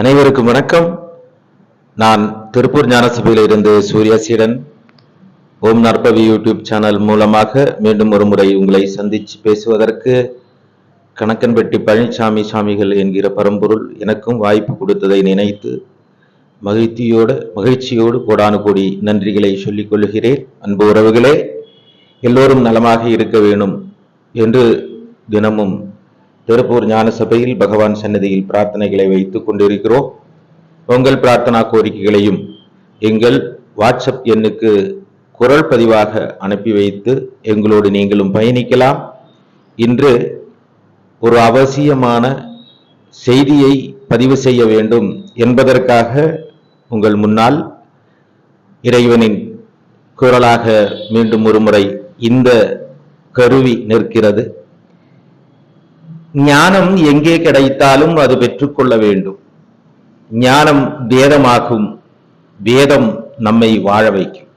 அனைவருக்கும் வணக்கம். நான் திருப்பூர் ஞானசபையில் இருந்து சூர்யாசீடன் ஓம் நற்பவி யூடியூப் சேனல் மூலமாக மீண்டும் ஒரு முறை உங்களை சந்தித்து பேசுவதற்கு கணக்கன்பட்டி பழனிசாமி சாமிகள் என்கிற பரம்பொருள் எனக்கும் வாய்ப்பு கொடுத்ததை நினைத்து மகிழ்ச்சியோடு மகிழ்ச்சியோடு கோடானு கோடி நன்றிகளை சொல்லிக் கொள்கிறேன். அன்பு உறவுகளே எல்லோரும் நலமாக இருக்க வேணும் என்று தினமும் திருப்பூர் ஞான சபையில் பகவான் சன்னதியில் பிரார்த்தனைகளை வைத்துக் கொண்டிருக்கிறோம். உங்கள் பிரார்த்தனா கோரிக்கைகளையும் எங்கள் வாட்ஸ்அப் எண்ணுக்கு குரல் பதிவாக அனுப்பி வைத்து எங்களோடு நீங்களும் பயணிக்கலாம். இன்று ஒரு அவசியமான செய்தியை பதிவு செய்ய வேண்டும் என்பதற்காக உங்கள் முன்னால் இறைவனின் குரலாக மீண்டும் ஒருமுறை இந்த கருவி நிற்கிறது. ஞானம் எங்கே கிடைத்தாலும் அது பெற்றுக்கொள்ள வேண்டும். ஞானம் வேதமாகும். வேதம் நம்மை வாழ வைக்கும்.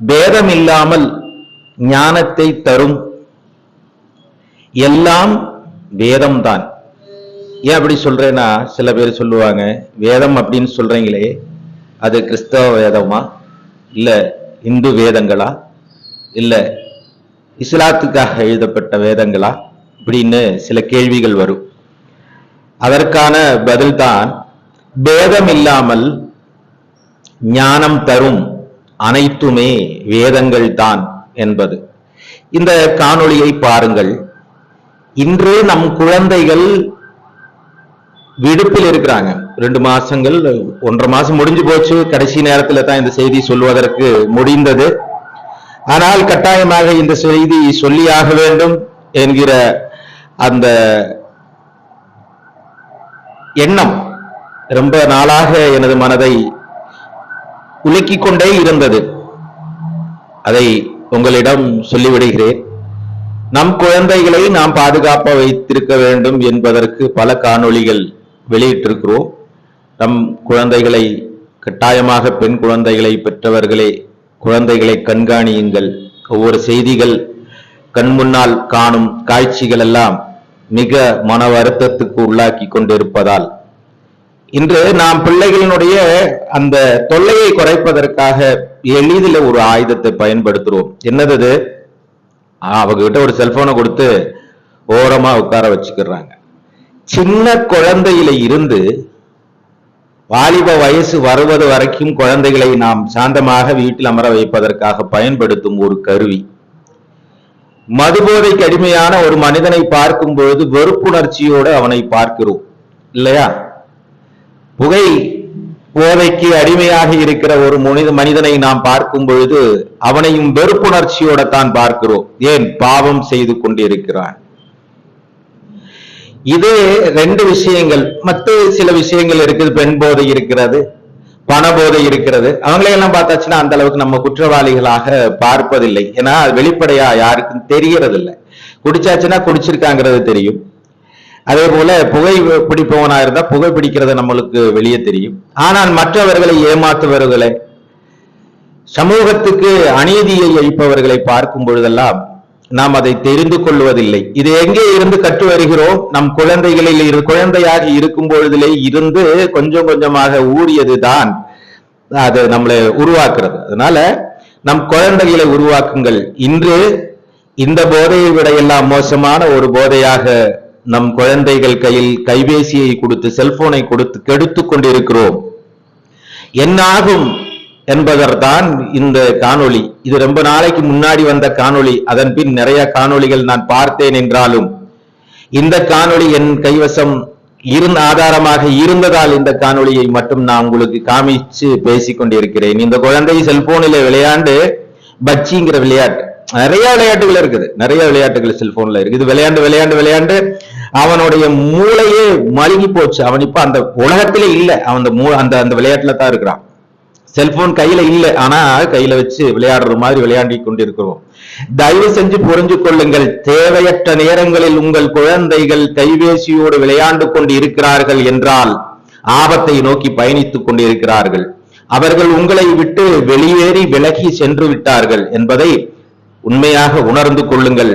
வேதம் இல்லாமல் ஞானத்தை தரும் எல்லாம் வேதம்தான். ஏன் அப்படி சொல்றேன்னா சில பேர் சொல்லுவாங்க வேதம் அப்படின்னு சொல்றீங்களே அது கிறிஸ்தவ வேதமா? இல்ல இந்து வேதங்களா? இல்ல இஸ்லாத்துக்காக எழுதப்பட்ட வேதங்களா? அப்படின்னு சில கேள்விகள் வரும். அதற்கான பதில்தான் வேதம் இல்லாமல் ஞானம் தரும் அனைத்துமே வேதங்கள் தான் என்பது. இந்த காணொளியை பாருங்கள். இன்று நம் குழந்தைகள் விடுப்பில் இருக்கிறாங்க. ரெண்டு மாசங்கள் ஒன்றரை மாசம் முடிஞ்சு போச்சு. கடைசி நேரத்துல தான் இந்த செய்தி சொல்வதற்கு முடிந்தது. ஆனால் கட்டாயமாக இந்த செய்தி சொல்லியாக வேண்டும் என்கிற அந்த எண்ணம் ரொம்ப நாளாக எனது மனதை உலுக்கிக் கொண்டே இருந்தது. அதை உங்களிடம் சொல்லிவிடுகிறேன். நம் குழந்தைகளை நாம் பாதுகாப்ப வைத்திருக்க வேண்டும் என்பதற்கு பல காணொளிகள் வெளியிட்டிருக்கிறோம். நம் குழந்தைகளை கட்டாயமாக பெண் குழந்தைகளை பெற்றவர்களே குழந்தைகளை கண்காணியுங்கள். ஒவ்வொரு செய்திகள் கண் முன்னால் காணும் காட்சிகள் எல்லாம் மிக மன வருத்தத்துக்கு உள்ளாக்கி கொண்டிருப்பதால். இன்று நாம் பிள்ளைகளினுடைய அந்த தொல்லையை குறைப்பதற்காக எளிதில் ஒரு ஆயுதத்தை பயன்படுத்துறோம். என்னது அவங்ககிட்ட ஒரு செல்போனை கொடுத்து ஓரமா உட்கார வச்சுக்கிறாங்க. சின்ன குழந்தையில இருந்து வாலிப வயசு வருவது வரைக்கும் குழந்தைகளை நாம் சாந்தமாக வீட்டில் அமர வைப்பதற்காக பயன்படுத்தும் ஒரு கருவி. மதுபோதைக்கு அடிமையான ஒரு மனிதனை பார்க்கும் பொழுது வெறுப்புணர்ச்சியோடு அவனை பார்க்கிறோம். இல்லையா? புகை போதைக்கு அடிமையாக இருக்கிற ஒரு மனித மனிதனை நாம் பார்க்கும் பொழுது அவனையும் வெறுப்புணர்ச்சியோட தான் பார்க்கிறோம். ஏன்? பாவம் செய்து கொண்டிருக்கிறான். இது ரெண்டு விஷயங்கள் மற்ற சில விஷயங்கள் இருக்குது பெண் போதை இருக்கிறது. பண போதை இருக்கிறது. அவங்களையெல்லாம் பார்த்தாச்சுன்னா அந்த அளவுக்கு நம்ம குற்றவாளிகளாக பார்ப்பதில்லை. ஏன்னா அது வெளிப்படையா யாருக்கும் தெரியறதில்லை. குடிச்சாச்சுன்னா குடிச்சிருக்காங்கிறது தெரியும். அதே போல புகை பிடிப்பவனா இருந்தா புகை பிடிக்கிறது நம்மளுக்கு வெளியே தெரியும். ஆனால் மற்றவர்களை ஏமாற்றுபவர்களை சமூகத்துக்கு அநீதியை அளிப்பவர்களை பார்க்கும் பொழுதெல்லாம் நாம் அதை தெரிந்து கொள்வதில்லை. இது எங்கே இருந்து கற்று வருகிறோம்? நம் குழந்தைகளில் இரு குழந்தையாக இருக்கும் பொழுதிலே இருந்து கொஞ்சம் கொஞ்சமாக ஊறியதுதான் அது நம்மளை உருவாக்குறது. அதனால நம் குழந்தைகளை உருவாக்குங்கள். இன்று இந்த போதையை விட எல்லாம் மோசமான ஒரு போதையாக நம் குழந்தைகள் கையில் கைபேசியை கொடுத்து செல்போனை கொடுத்து கெடுத்து கொண்டிருக்கிறோம். என்னாகும்? என்பதற்தான் இந்த காணொளி. இது ரொம்ப நாளைக்கு முன்னாடி வந்த காணொளி. அதன் பின் நிறைய காணொளிகள் நான் பார்த்தேன் என்றாலும் இந்த காணொளி என் கைவசம் இருந்த ஆதாரமாக இருந்ததால் இந்த காணொளியை மட்டும் நான் உங்களுக்கு காமிச்சு பேசிக் கொண்டிருக்கிறேன். இந்த குழந்தை செல்போனில் விளையாண்டு பச்சிங்கிற விளையாட்டு. நிறைய விளையாட்டுகள் இருக்குது. நிறைய விளையாட்டுகள் செல்போன்ல இருக்கு இது விளையாண்டு விளையாண்டு விளையாண்டு அவனுடைய மூளையே மழுகி போச்சு. அவன் இப்ப அந்த உலகத்திலே இல்ல. அவன் அந்த மூ அந்த அந்த விளையாட்டுல தான் இருக்கிறான். செல்போன் கையில இல்ல. ஆனா கையில வச்சு விளையாடுற மாதிரி விளையாடி கொண்டிருக்கிறோம். தயவு செஞ்சு புரிஞ்சு கொள்ளுங்கள். தேவையற்ற நேரங்களில் உங்கள் குழந்தைகள் கைபேசியோடு விளையாண்டு கொண்டு இருக்கிறார்கள் என்றால் ஆபத்தை நோக்கி பயணித்துக் கொண்டிருக்கிறார்கள். அவர்கள் உங்களை விட்டு வெளியேறி விலகி சென்று விட்டார்கள் என்பதை உண்மையாக உணர்ந்து கொள்ளுங்கள்.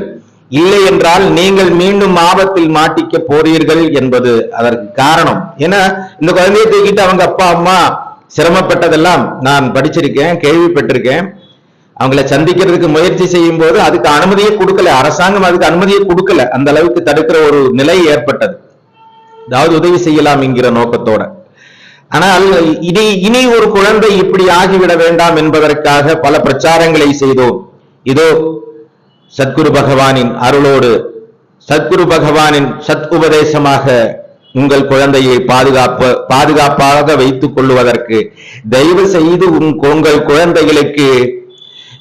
இல்லை என்றால் நீங்கள் மீண்டும் ஆபத்தில் மாட்டிக்க போறீர்கள் என்பது அதற்கு காரணம். ஏன்னா இந்த குழந்தையை தூக்கிட்டு அவங்க அப்பா அம்மா சிரமப்பட்டதெல்லாம் நான் படிச்சிருக்கேன் கேள்விப்பட்டிருக்கேன். அவங்கள சந்திக்கிறதுக்கு முயற்சி செய்யும் போது அதுக்கு அனுமதியை கொடுக்கல. அரசாங்கம் அதுக்கு அனுமதியை கொடுக்கல. அந்த அளவுக்கு தடுக்கிற ஒரு நிலை ஏற்பட்டது. ஏதாவது உதவி செய்யலாம் என்கிற நோக்கத்தோட. ஆனால் இனி இனி ஒரு குழந்தை இப்படி ஆகிவிட வேண்டாம் என்பதற்காக பல பிரச்சாரங்களை செய்தோம். இதோ சத்குரு பகவானின் அருளோடு சத்குரு பகவானின் சத் உபதேசமாக உங்கள் குழந்தையை பாதுகாப்ப பாதுகாப்பாக வைத்துக் கொள்வதற்கு தயவு செய்து உன் உங்கள் குழந்தைகளுக்கு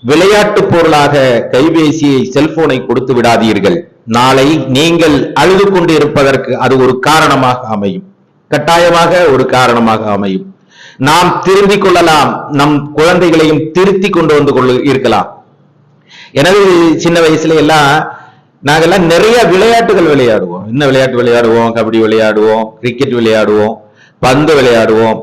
விளையாட்டு பொருளாக கைபேசியை செல்போனை கொடுத்து விடாதீர்கள். நாளை நீங்கள் அழுது கொண்டு இருப்பதற்கு அது ஒரு காரணமாக அமையும். கட்டாயமாக ஒரு காரணமாக அமையும். நாம் திருந்திக் கொள்ளலாம். நம் குழந்தைகளையும் திருத்தி கொண்டு வந்து கொள்ள இருக்கலாம். எனது சின்ன வயசுல எல்லாம் நாங்கெல்லாம் நிறைய விளையாட்டுகள் விளையாடுவோம். என்ன விளையாட்டு விளையாடுவோம்? கபடி விளையாடுவோம் கிரிக்கெட் விளையாடுவோம் பந்து விளையாடுவோம்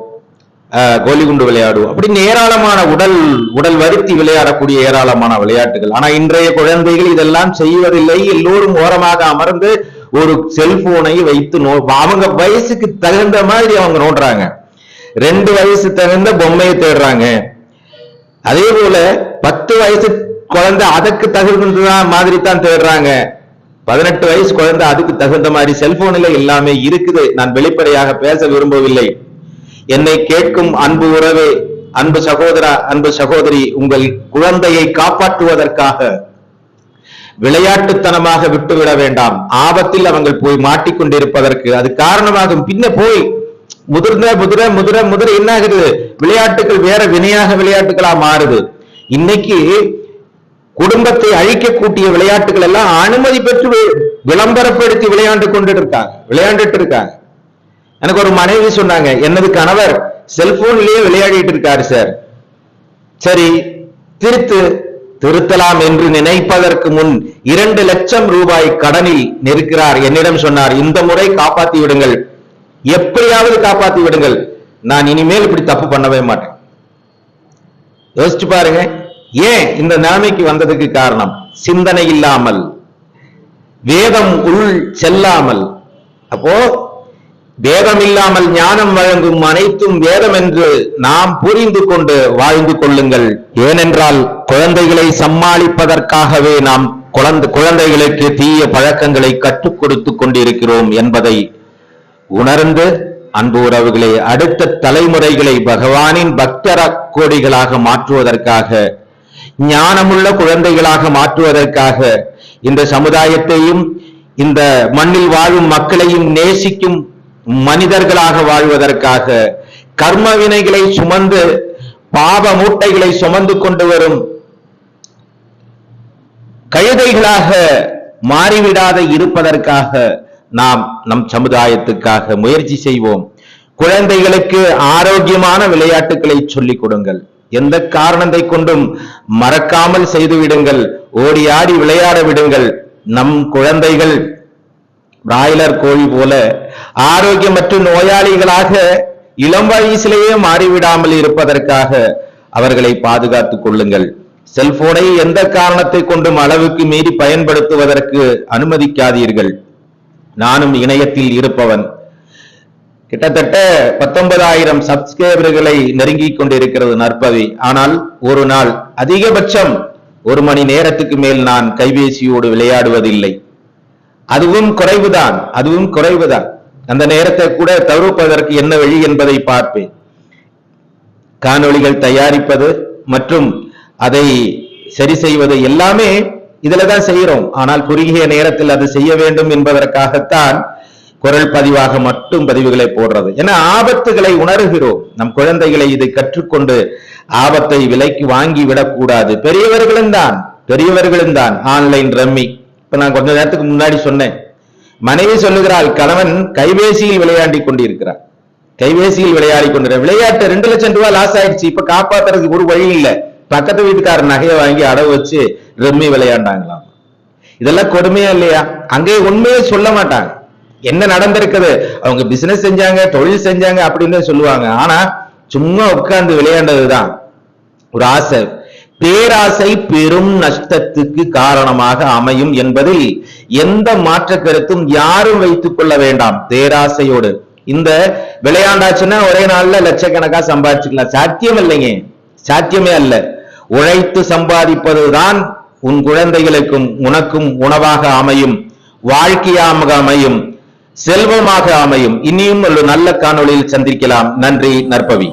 கோலிகுண்டு விளையாடுவோம். அப்படின்னு ஏராளமான உடல் உடல் வருத்தி விளையாடக்கூடிய ஏராளமான விளையாட்டுகள். ஆனா இன்றைய குழந்தைகள் இதெல்லாம் செய்வதில்லை. எல்லோரும் ஓரமாக அமர்ந்து ஒரு செல்போனை வைத்து நோ அவங்க வயசுக்கு தகுந்த மாதிரி அவங்க நோண்டுறாங்க. ரெண்டு வயசு தகுந்த பொம்மையை தேடுறாங்க. அதே போல பத்து வயசு குழந்தை அதற்கு தகுந்த மாதிரி தான் தேடுறாங்க. பதினெட்டு வயசு குழந்தை அதுக்கு தகுந்த மாதிரி செல்போன்ல எல்லாமே இருக்குது. நான் வெளிப்படையாக பேச விரும்பவில்லை. என்னை கேட்கும் அன்பு உறவே அன்பு சகோதரா அன்பு சகோதரி உங்கள் குழந்தையை காப்பாற்றுவதற்காக விளையாட்டுத்தனமாக விட்டுவிட வேண்டாம். ஆபத்தில் அவங்கள் போய் மாட்டிக்கொண்டிருப்பதற்கு அது காரணமாகும். பின்ன போய் முதிர்ந்த முதிர முதிர முதிர என்ன ஆகுது விளையாட்டுகள் வேற வினையாக விளையாட்டுகளா மாறுது. இன்னைக்கு குடும்பத்தை அழிக்க கூட்டிய விளையாட்டுகள் எல்லாம் அனுமதி பெற்று வி- விளம்பரப்படுத்தி விளையாண்டு கொண்டு இருக்காங்க விளையாண்டுட்டு இருக்காங்க. எனக்கு ஒரு மனைவி சொன்னாங்க எனது கணவர் செல்போன்லயே விளையாடிட்டு இருக்காரு சார். சரி திருத்து திருத்தலாம் என்று நினைப்பதற்கு முன் இரண்டு லட்சம் ரூபாய் கடனில் நிற்கிறார். என்னிடம் சொன்னார் இந்த முறை காப்பாத்தி விடுங்கள். எப்படியாவது காப்பாத்தி விடுங்கள். நான் இனிமேல் இப்படி தப்பு பண்ணவே மாட்டேன். யோசிச்சு பாருங்க. ஏன் இந்த நிலைமைக்கு வந்ததுக்கு காரணம்? சிந்தனை இல்லாமல். வேதம் உள் செல்லாமல். அப்போ வேதம் இல்லாமல் ஞானம் வழங்கும் அனைத்தும் வேதம் என்று நாம் புரிந்து கொண்டு வாழ்ந்து கொள்ளுங்கள். ஏனென்றால் குழந்தைகளை சமாளிப்பதற்காகவே நாம் குழந்தை குழந்தைகளுக்கு தீய பழக்கங்களை கற்றுக் கொடுத்து கொண்டிருக்கிறோம் என்பதை உணர்ந்து அன்பு உறவுகளை அடுத்த தலைமுறைகளை பகவானின் பக்தர கோடிகளாக மாற்றுவதற்காக ஞானமுள்ள குழந்தைகளாக மாற்றுவதற்காக இந்த சமுதாயத்தையும் இந்த மண்ணில் வாழும் மக்களையும் நேசிக்கும் மனிதர்களாக வாழ்வதற்காக கர்ம வினைகளை சுமந்து பாவ மூட்டைகளை சுமந்து கொண்டு வரும் கழுதைகளாக மாறிவிடாத இருப்பதற்காக நாம் நம் சமுதாயத்துக்காக முயற்சி செய்வோம். குழந்தைகளுக்கு ஆரோக்கியமான விளையாட்டுகளை சொல்லிக் கொடுங்கள். எந்த காரணத்தை கொண்டும் மறக்காமல் செய்து விடுங்கள். ஓடி ஆடி விளையாட விடுங்கள். நம் குழந்தைகள் பிராய்லர் கோழி போல ஆரோக்கியமற்ற நோயாளிகளாக இளம் வயசிலேயே மாறிவிடாமல் இருப்பதற்காக அவர்களை பாதுகாத்துக் கொள்ளுங்கள். செல்போனை எந்த காரணத்தை கொண்டும் அளவுக்கு மீறி பயன்படுத்துவதற்கு அனுமதிக்காதீர்கள். நானும் இணையத்தில் இருப்பவன். கிட்டத்தட்ட பத்தொன்பதாயிரம் சப்ஸ்கிரைபர்களை நெருங்கிக் கொண்டிருக்கிறது நற்பவி. ஆனால் ஒரு நாள் அதிகபட்சம் ஒரு மணி நேரத்துக்கு மேல் நான் கைபேசியோடு விளையாடுவதில்லை. அதுவும் குறைவுதான் அதுவும் குறைவுதான். அந்த நேரத்தை கூட தவிர்ப்பதற்கு என்ன வழி என்பதை பார்ப்பேன். காணொளிகள் தயாரிப்பது மற்றும் அதை சரி செய்வது எல்லாமே இதுல தான் செய்யறோம் ஆனால் குறுகிய நேரத்தில் அது செய்ய வேண்டும் என்பதற்காகத்தான் குரல் பதிவாக மட்டும் பதிவுகளை போடுறது. ஏன்னா ஆபத்துகளை உணர்கிறோம். நம் குழந்தைகளை இதை கற்றுக்கொண்டு ஆபத்தை விலைக்கு வாங்கி விடக்கூடாது. பெரியவர்களும் தான் பெரியவர்களும் தான். Online rummy. இப்ப நான் கொஞ்ச நேரத்துக்கு முன்னாடி சொன்னேன். மனைவி சொல்லுகிறாள் கணவன் கைபேசியில் விளையாடி கொண்டிருக்கிறார். கைபேசியில் விளையாடி கொண்டிருக்க விளையாட்டு ரெண்டு லட்சம் ரூபாய் லாஸ் ஆயிடுச்சு. இப்ப காப்பாத்துறதுக்கு ஒரு வழி இல்லை. பக்கத்து வீட்டுக்காரர் நகையை வாங்கி அடவு வச்சு ரம்மி விளையாண்டாங்களாம். இதெல்லாம் கொடுமையா இல்லையா? அங்கே உண்மையே சொல்ல மாட்டாங்க. என்ன நடந்திருக்குது? அவங்க பிசினஸ் செஞ்சாங்க தொழில் செஞ்சாங்க அப்படின்னு சொல்லுவாங்க. ஆனா சும்மா உட்கார்ந்து விளையாண்டதுதான். ஒரு ஆசை. பேராசை பெரும் நஷ்டத்துக்கு காரணமாக அமையும் என்பதில் எந்த மாற்ற கருத்தும் யாரும் வைத்துக் கொள்ள வேண்டாம். பேராசையோடு. இந்த விளையாண்டாச்சுன்னா ஒரே நாள்ல லட்சக்கணக்கா சம்பாதிச்சுக்கலாம். சாத்தியம் இல்லைங்க சாத்தியமே அல்ல. உழைத்து சம்பாதிப்பதுதான் உன் குழந்தைகளுக்கும் உனக்கும் உணவாக அமையும். வாழ்க்கையாக அமையும். செல்வமாக அமையும். இனியும் ஒரு நல்ல காணொளியில் சந்திக்கலாம். நன்றி நற்பவி.